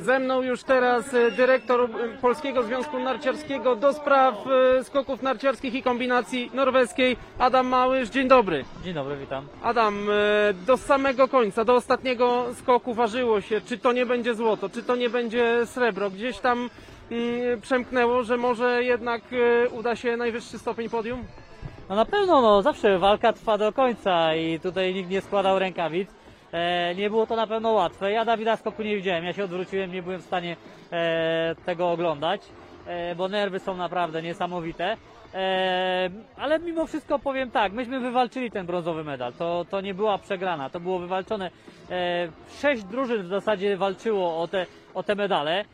Ze mną już teraz e, dyrektor e, Polskiego Związku Narciarskiego do spraw e, skoków narciarskich i kombinacji norweskiej, Adam Małysz. Dzień dobry. Dzień dobry, witam. Adam, do samego końca, do ostatniego skoku ważyło się, czy to nie będzie złoto, czy to nie będzie srebro. Gdzieś tam mm, przemknęło, że może jednak uda się najwyższy stopień podium? No na pewno, no zawsze walka trwa do końca i tutaj nikt nie składał rękawic. E, nie było to na pewno łatwe. Ja Dawida skoku nie widziałem, ja się odwróciłem, nie byłem w stanie e, tego oglądać, e, bo nerwy są naprawdę niesamowite. Ale mimo wszystko powiem tak, myśmy wywalczyli ten brązowy medal. To, to nie była przegrana, to było wywalczone. Sześć drużyn w zasadzie walczyło o te, o te medale.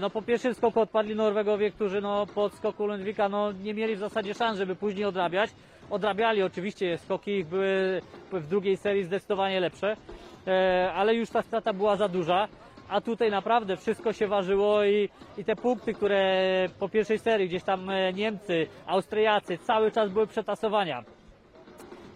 No po pierwszym skoku odpadli Norwegowie, którzy no po skoku Lundwika no nie mieli w zasadzie szans, żeby później odrabiać. Odrabiali oczywiście, skoki były w drugiej serii zdecydowanie lepsze, e, ale już ta strata była za duża. A tutaj naprawdę wszystko się ważyło i, i te punkty, które po pierwszej serii gdzieś tam e, Niemcy, Austriacy cały czas były przetasowania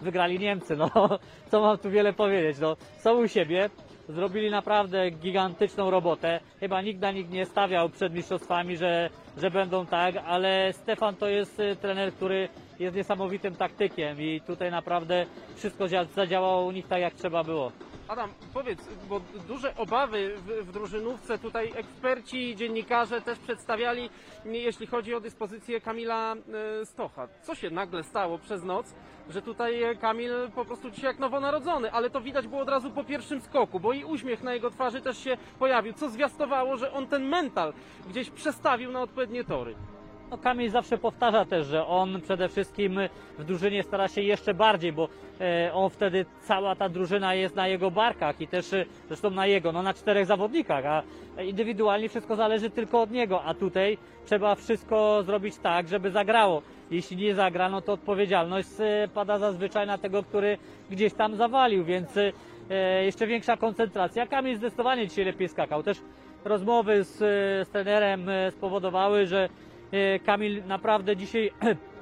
wygrali Niemcy, no co mam tu wiele powiedzieć, no są u siebie, zrobili naprawdę gigantyczną robotę, chyba nikt na nich nie stawiał przed mistrzostwami, że, że będą tak, ale Stefan to jest y, trener, który jest niesamowitym taktykiem i tutaj naprawdę wszystko zia- zadziałało u nich tak jak trzeba było. Adam, powiedz, bo duże obawy w, w drużynówce tutaj eksperci, dziennikarze też przedstawiali, jeśli chodzi o dyspozycję Kamila e, Stocha. Co się nagle stało przez noc, że tutaj e, Kamil po prostu dzisiaj jak nowonarodzony, ale to widać było od razu po pierwszym skoku, bo i uśmiech na jego twarzy też się pojawił, co zwiastowało, że on ten mental gdzieś przestawił na odpowiednie tory. No Kamil zawsze powtarza też, że on przede wszystkim w drużynie stara się jeszcze bardziej, bo e, on wtedy cała ta drużyna jest na jego barkach i też e, zresztą na jego, no na czterech zawodnikach, a indywidualnie wszystko zależy tylko od niego, a tutaj trzeba wszystko zrobić tak, żeby zagrało. Jeśli nie zagra, no to odpowiedzialność e, pada zazwyczaj na tego, który gdzieś tam zawalił, więc e, jeszcze większa koncentracja. Kamil zdecydowanie dzisiaj lepiej skakał. Też rozmowy z, z trenerem e, spowodowały, że E, Kamil naprawdę dzisiaj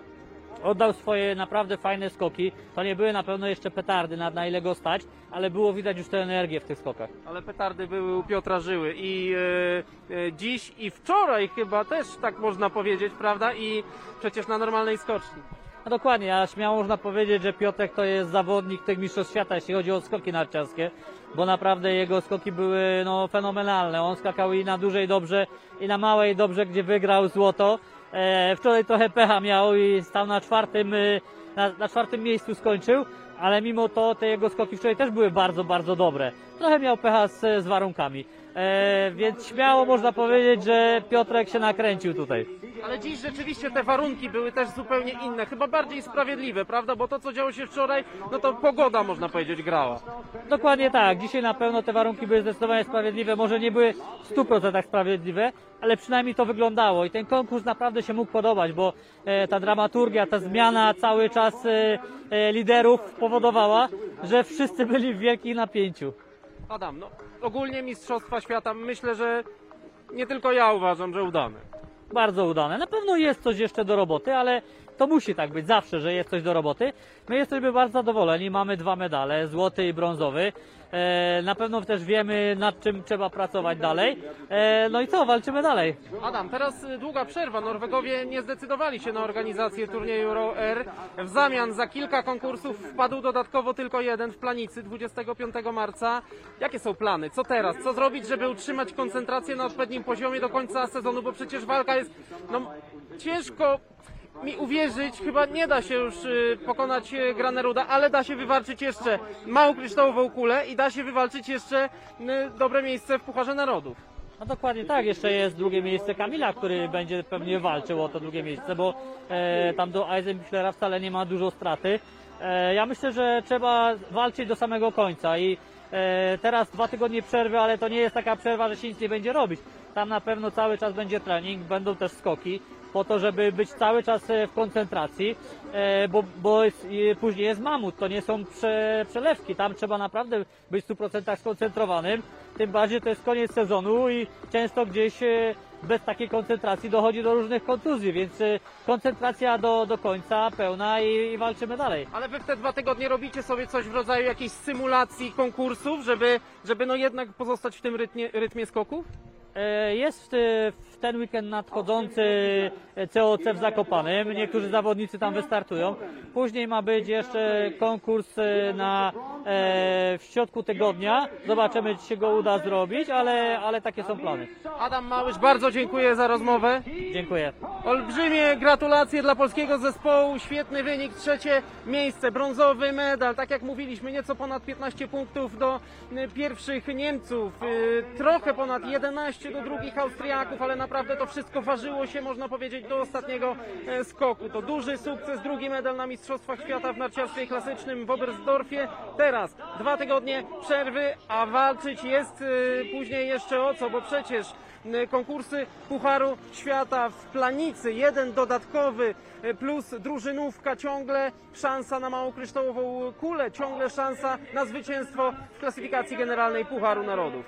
oddał swoje naprawdę fajne skoki. To nie były na pewno jeszcze petardy, na, na ile go stać, ale było widać już tę energię w tych skokach. Ale petardy były u Piotra Żyły i e, e, dziś i wczoraj chyba też tak można powiedzieć, prawda? I przecież na normalnej skoczni. No dokładnie, a śmiało można powiedzieć, że Piotrek to jest zawodnik tych mistrzostw świata, jeśli chodzi o skoki narciarskie, bo naprawdę jego skoki były no, fenomenalne. On skakał i na dużej dobrze, i na małej dobrze, gdzie wygrał złoto. E, wczoraj trochę pecha miał i stał na czwartym, y, na, na czwartym miejscu skończył, ale mimo to te jego skoki wczoraj też były bardzo, bardzo dobre. Trochę miał pecha z, z warunkami. E, więc śmiało można powiedzieć, że Piotrek się nakręcił tutaj. Ale dziś rzeczywiście te warunki były też zupełnie inne, chyba bardziej sprawiedliwe, prawda? Bo to, co działo się wczoraj, no to pogoda, można powiedzieć, grała. Dokładnie tak. Dzisiaj na pewno te warunki były zdecydowanie sprawiedliwe. Może nie były w 100% sprawiedliwe, ale przynajmniej to wyglądało. I ten konkurs naprawdę się mógł podobać, bo e, ta dramaturgia, ta zmiana cały czas e, liderów powodowała, że wszyscy byli w wielkim napięciu. Adam, no ogólnie Mistrzostwa Świata, myślę, że nie tylko ja uważam, że udane. Bardzo udane. Na pewno jest coś jeszcze do roboty, ale to musi tak być zawsze, że jest coś do roboty. My jesteśmy bardzo zadowoleni. Mamy dwa medale, złoty i brązowy. E, na pewno też wiemy, nad czym trzeba pracować dalej. E, no i co, walczymy dalej. Adam, teraz y, długa przerwa. Norwegowie nie zdecydowali się na organizację turnieju Euro Air. W zamian za kilka konkursów wpadł dodatkowo tylko jeden w Planicy 25 marca. Jakie są plany? Co teraz? Co zrobić, żeby utrzymać koncentrację na odpowiednim poziomie do końca sezonu? Bo przecież walka jest no, ciężko mi uwierzyć, chyba nie da się już y, pokonać y, Graneruda, ale da się wywalczyć jeszcze małą kryształową kulę i da się wywalczyć jeszcze y, dobre miejsce w Pucharze Narodów. No dokładnie tak, jeszcze jest drugie miejsce Kamila, który będzie pewnie walczył o to drugie miejsce, bo e, tam do Eisenbichlera wcale nie ma dużo straty. E, ja myślę, że trzeba walczyć do samego końca i e, teraz dwa tygodnie przerwy, ale to nie jest taka przerwa, że się nic nie będzie robić. Tam na pewno cały czas będzie trening, będą też skoki, po to, żeby być cały czas e, w koncentracji, e, bo, bo jest, później jest mamut, to nie są prze, przelewki, tam trzeba naprawdę być w 100% skoncentrowanym, tym bardziej to jest koniec sezonu i często gdzieś e, bez takiej koncentracji dochodzi do różnych kontuzji, więc koncentracja do, do końca pełna i, i walczymy dalej. Ale wy w te dwa tygodnie robicie sobie coś w rodzaju jakiejś symulacji konkursów, żeby, żeby no jednak pozostać w tym rytmie, rytmie skoków? E, Jest y, w ten weekend nadchodzący e, COC w Zakopanem. Niektórzy zawodnicy tam wystartują. Później ma być jeszcze konkurs e, na, e, w środku tygodnia. Zobaczymy, czy się go uda zrobić, ale, ale takie są plany. Adam Małysz, bardzo dziękuję za rozmowę. Dziękuję. Olbrzymie gratulacje dla polskiego zespołu, świetny wynik, trzecie miejsce, brązowy medal, tak jak mówiliśmy, nieco ponad 15 punktów do y, pierwszych Niemców, y, trochę ponad 11 do drugich Austriaków, ale naprawdę to wszystko ważyło się, można powiedzieć, do ostatniego e, skoku. To duży sukces, drugi medal na Mistrzostwach Świata w narciarstwie klasycznym w Oberstdorfie. Teraz dwa tygodnie przerwy, a walczyć jest y, później jeszcze o co, bo przecież y, konkursy Pucharu Świata w Planicy, jeden dodatkowy plus drużynówka, ciągle szansa na małą kryształową kulę, ciągle szansa na zwycięstwo w klasyfikacji generalnej Pucharu Narodów.